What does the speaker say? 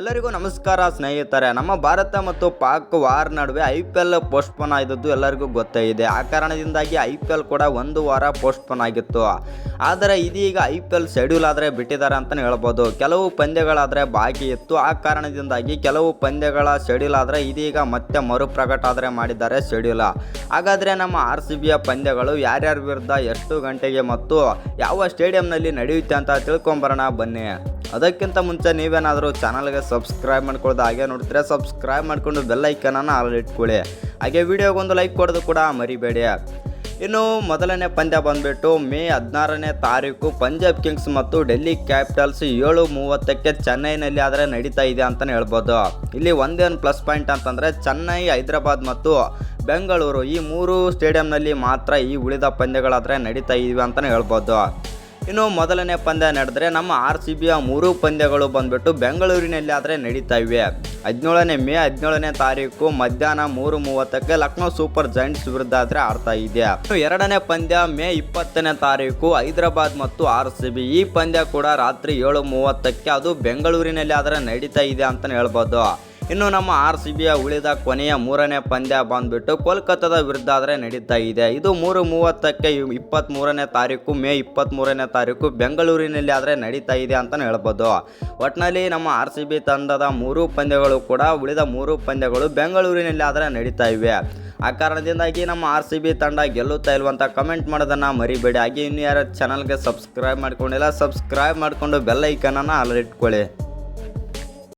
ಎಲ್ಲರಿಗೂ ನಮಸ್ಕಾರ ಸ್ನೇಹಿತರೆ. ನಮ್ಮ ಭಾರತ ಮತ್ತು ಪಾಕ್ ವಾರ್ ನಡುವೆ ಐ ಪಿ ಎಲ್ ಪೋಸ್ಟ್ಪೋನ್ ಆಗಿದ್ದು ಎಲ್ಲರಿಗೂ ಗೊತ್ತೇ ಇದೆ. ಆ ಕಾರಣದಿಂದಾಗಿ ಐ ಪಿ ಎಲ್ ಕೂಡ ಒಂದು ವಾರ ಪೋಸ್ಟ್ಪೋನ್ ಆಗಿತ್ತು. ಆದರೆ ಇದೀಗ ಐ ಪಿ ಎಲ್ ಶೆಡ್ಯೂಲ್ ಆದರೆ ಬಿಟ್ಟಿದ್ದಾರೆ ಅಂತಲೇ ಹೇಳ್ಬೋದು. ಕೆಲವು ಪಂದ್ಯಗಳಾದರೆ ಬಾಕಿ ಇತ್ತು. ಆ ಕಾರಣದಿಂದಾಗಿ ಕೆಲವು ಪಂದ್ಯಗಳ ಶೆಡ್ಯೂಲ್ ಆದರೆ ಇದೀಗ ಮತ್ತೆ ಮರುಪ್ರಕಟ ಆದರೆ ಮಾಡಿದ್ದಾರೆ ಶೆಡ್ಯೂಲ್. ಹಾಗಾದರೆ ನಮ್ಮ ಆರ್ ಸಿ ಬಿಯ ಪಂದ್ಯಗಳು ಯಾರ್ಯಾರ ವಿರುದ್ಧ ಎಷ್ಟು ಗಂಟೆಗೆ ಮತ್ತು ಯಾವ ಸ್ಟೇಡಿಯಂನಲ್ಲಿ ನಡೆಯುತ್ತೆ ಅಂತ ತಿಳ್ಕೊಂಬರೋಣ ಬನ್ನಿ. ಅದಕ್ಕಿಂತ ಮುಂಚೆ ನೀವೇನಾದರೂ ಚಾನಲ್ಗೆ ಸಬ್ಸ್ಕ್ರೈಬ್ ಮಾಡ್ಕೊಳ್ಳೋದು ಹಾಗೆ ನೋಡಿದ್ರೆ ಸಬ್ಸ್ಕ್ರೈಬ್ ಮಾಡಿಕೊಂಡು ಬೆಲ್ ಐಕನನ್ನು ಆಲ್ ಇಟ್ಕೊಳ್ಳಿ. ಹಾಗೆ ವಿಡಿಯೋಗೊಂದು ಲೈಕ್ ಕೊಡೋದು ಕೂಡ ಮರಿಬೇಡಿ. ಇನ್ನು ಮೊದಲನೇ ಪಂದ್ಯ ಬಂದ್ಬಿಟ್ಟು ಮೇ ಹದಿನಾರನೇ ತಾರೀಕು ಪಂಜಾಬ್ ಕಿಂಗ್ಸ್ ಮತ್ತು ಡೆಲ್ಲಿ ಕ್ಯಾಪಿಟಲ್ಸ್ ಏಳು ಮೂವತ್ತಕ್ಕೆ ಚೆನ್ನೈನಲ್ಲಿ ಆದರೆ ನಡೀತಾ ಇದೆ ಅಂತಲೇ ಹೇಳ್ಬೋದು. ಇಲ್ಲಿ ಒಂದೇನು ಪ್ಲಸ್ ಪಾಯಿಂಟ್ ಅಂತಂದರೆ ಚೆನ್ನೈ, ಹೈದರಾಬಾದ್ ಮತ್ತು ಬೆಂಗಳೂರು ಈ ಮೂರು ಸ್ಟೇಡಿಯಂನಲ್ಲಿ ಮಾತ್ರ ಈ ಉಳಿದ ಪಂದ್ಯಗಳಾದರೆ ನಡೀತಾ ಇವೆ ಅಂತಲೇ ಹೇಳ್ಬೋದು. ಇನ್ನು ಮೊದಲನೇ ಪಂದ್ಯ ನಡೆದರೆ ನಮ್ಮ ಆರ್ ಸಿ ಬಿಯ ಮೂರು ಪಂದ್ಯಗಳು ಬಂದ್ಬಿಟ್ಟು ಬೆಂಗಳೂರಿನಲ್ಲಿ ಆದರೆ ನಡೀತಾ ಇವೆ. ಹದಿನೇಳನೇ ಮೇ ಹದಿನೇಳನೇ ತಾರೀಕು ಮಧ್ಯಾಹ್ನ ಮೂರು ಮೂವತ್ತಕ್ಕೆ ಲಕ್ನೋ ಸೂಪರ್ ಜೈಂಟ್ಸ್ ವಿರುದ್ಧ ಆದರೆ ಆಡ್ತಾ ಇದೆ. ಎರಡನೇ ಪಂದ್ಯ ಮೇ ಇಪ್ಪತ್ತನೇ ತಾರೀಕು ಹೈದರಾಬಾದ್ ಮತ್ತು ಆರ್ ಸಿ ಬಿ ಈ ಪಂದ್ಯ ಕೂಡ ರಾತ್ರಿ ಏಳು ಮೂವತ್ತಕ್ಕೆ ಅದು ಬೆಂಗಳೂರಿನಲ್ಲಿ ಆದರೆ ನಡೀತಾ ಇದೆ ಅಂತಲೇ ಹೇಳ್ಬೋದು. ಇನ್ನು ನಮ್ಮ ಆರ್ ಸಿ ಬಿಯ ಉಳಿದ ಕೊನೆಯ ಮೂರನೇ ಪಂದ್ಯ ಬಂದ್ಬಿಟ್ಟು ಕೋಲ್ಕತ್ತಾದ ವಿರುದ್ಧ ಆದರೆ ನಡೀತಾ ಇದೆ. ಇದು ಮೂರು ಮೂವತ್ತಕ್ಕೆ ಇಪ್ಪತ್ತ್ ಮೂರನೇ ತಾರೀಕು, ಮೇ ಇಪ್ಪತ್ತ್ ಮೂರನೇ ತಾರೀಕು ಬೆಂಗಳೂರಿನಲ್ಲಿ ಆದರೆ ನಡೀತಾ ಇದೆ ಅಂತಲೇ ಹೇಳ್ಬೋದು. ಒಟ್ಟಿನಲ್ಲಿ ನಮ್ಮ ಆರ್ ಸಿ ಬಿ ತಂಡದ ಮೂರು ಪಂದ್ಯಗಳು ಕೂಡ ಉಳಿದ ಮೂರು ಪಂದ್ಯಗಳು ಬೆಂಗಳೂರಿನಲ್ಲಿ ಆದರೆ ನಡೀತಾ ಇವೆ. ಆ ಕಾರಣದಿಂದಾಗಿ ನಮ್ಮ ಆರ್ ಸಿ ಬಿ ತಂಡ ಗೆಲ್ಲುತ್ತಾ ಇಲ್ವಂತ ಕಮೆಂಟ್ ಮಾಡೋದನ್ನು ಮರಿಬೇಡಿ. ಹಾಗೆ ಇನ್ನು ಯಾರು ಚಾನಲ್ಗೆ ಸಬ್ಸ್ಕ್ರೈಬ್ ಮಾಡ್ಕೊಂಡಿಲ್ಲ ಸಬ್ಸ್ಕ್ರೈಬ್ ಮಾಡಿಕೊಂಡು ಬೆಲ್ ಐಕನನ್ನು ಅಲ್ಲಿಟ್ಕೊಳ್ಳಿ.